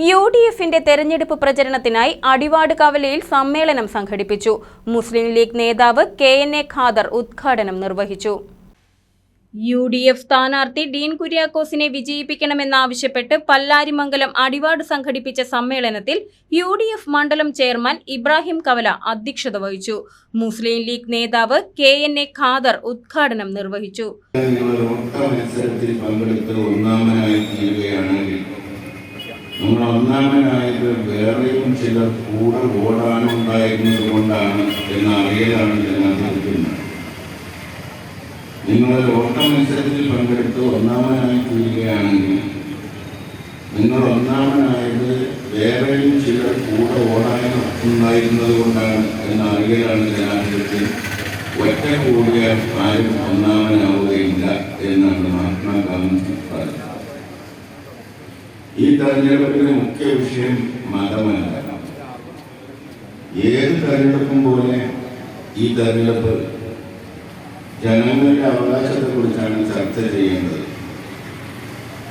U D എഫിന്റെ തെരഞ്ഞെടുപ്പ് പ്രചരണത്തിനായി അടിവാട് കവലയിൽ സമ്മേളനം സംഘടിപ്പിച്ചു. മുസ്ലിം ലീഗ് നേതാവ് കെ എൻ എ ഖാദർ ഉദ്ഘാടനം നിർവഹിച്ചു. യു ഡി എഫ് സ്ഥാനാർത്ഥി ഡീൻ കുര്യാക്കോസിനെ വിജയിപ്പിക്കണമെന്നാവശ്യപ്പെട്ട് പല്ലാരിമംഗലം അടിവാട് സംഘടിപ്പിച്ച സമ്മേളനത്തിൽ യു ഡി എഫ് മണ്ഡലം ചെയർമാൻ ഇബ്രാഹിം കവല അധ്യക്ഷത വഹിച്ചു. മുസ്ലിം ലീഗ് നേതാവ് കെ എൻ എ ഖാദർ ഉദ്ഘാടനം നിർവഹിച്ചു. ഒന്നാമനായി തീരുകയാണെങ്കിൽ നമ്മൾ ഒന്നാമനായത് വേറെയും ചിലർ കൂടെ ഓടാനുണ്ടായിരുന്നത് കൊണ്ടാണ് എന്ന അറിയലാണ് ഞാൻ ചോദിക്കുന്നത് നിങ്ങൾ ഓട്ട മത്സരത്തിൽ പങ്കെടുത്ത് ഒന്നാമനായി തീരുകയാണെങ്കിൽ നിങ്ങൾ ഒന്നാമനായത് വേറെയും ചിലർ കൂടെ ഓടാൻ ഉണ്ടായിരുന്നത് കൊണ്ടാണ് എന്ന അറിയലാണ് ജനാധിപത്യം. ഒറ്റ കൂടിയാൽ ആരും ഒന്നാമനാവുകയില്ല എന്നാണ് മഹാത്മാഗാന്ധി പറഞ്ഞത്. ഈ തെരഞ്ഞെടുപ്പിന്റെ മുഖ്യ വിഷയം മതമല്ല ഏത് തെരഞ്ഞെടുപ്പും പോലെ ഈ തെരഞ്ഞെടുപ്പ് ജനങ്ങളുടെ അവകാശത്തെക്കുറിച്ചാണ് ചർച്ച ചെയ്യേണ്ടത്.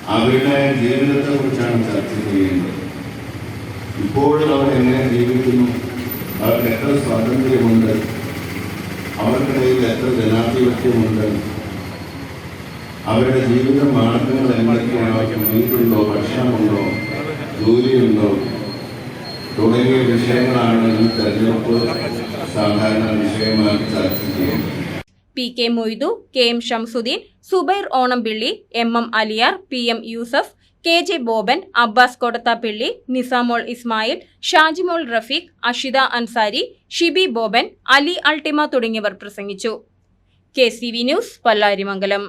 അവരുടെ ജീവിതത്തെക്കുറിച്ചാണ് ചർച്ച ചെയ്യേണ്ടത്. ഇപ്പോഴും അവർ എങ്ങനെ ജീവിക്കുന്നു? അവർക്ക് എത്ര സ്വാതന്ത്ര്യമുണ്ട്? അവർക്കിടയിൽ എത്ര ജനാധിപത്യമുണ്ട്? അവരുടെ ജീവിത മാർഗങ്ങൾ അവർക്ക് ഭക്ഷണമുണ്ടോ? ജോലിയുണ്ടോ? തുടങ്ങിയ വിഷയങ്ങളാണ് ഈ തെരഞ്ഞെടുപ്പ് സാധാരണ വിഷയമായി ചർച്ച ചെയ്യുന്നത്. P K Moidu K M Shamsuddin Zubair Onampilly M M Aliyar P M Yusuf K J Boban Abbas Kodathappilly Nisamol Ismail Shajimol Rafeeq Ashitha Ansari Shibi Boban Ali Altima തുടങ്ങിയവർ പ്രസംഗിച്ചു. K C V News Pallarimangalam.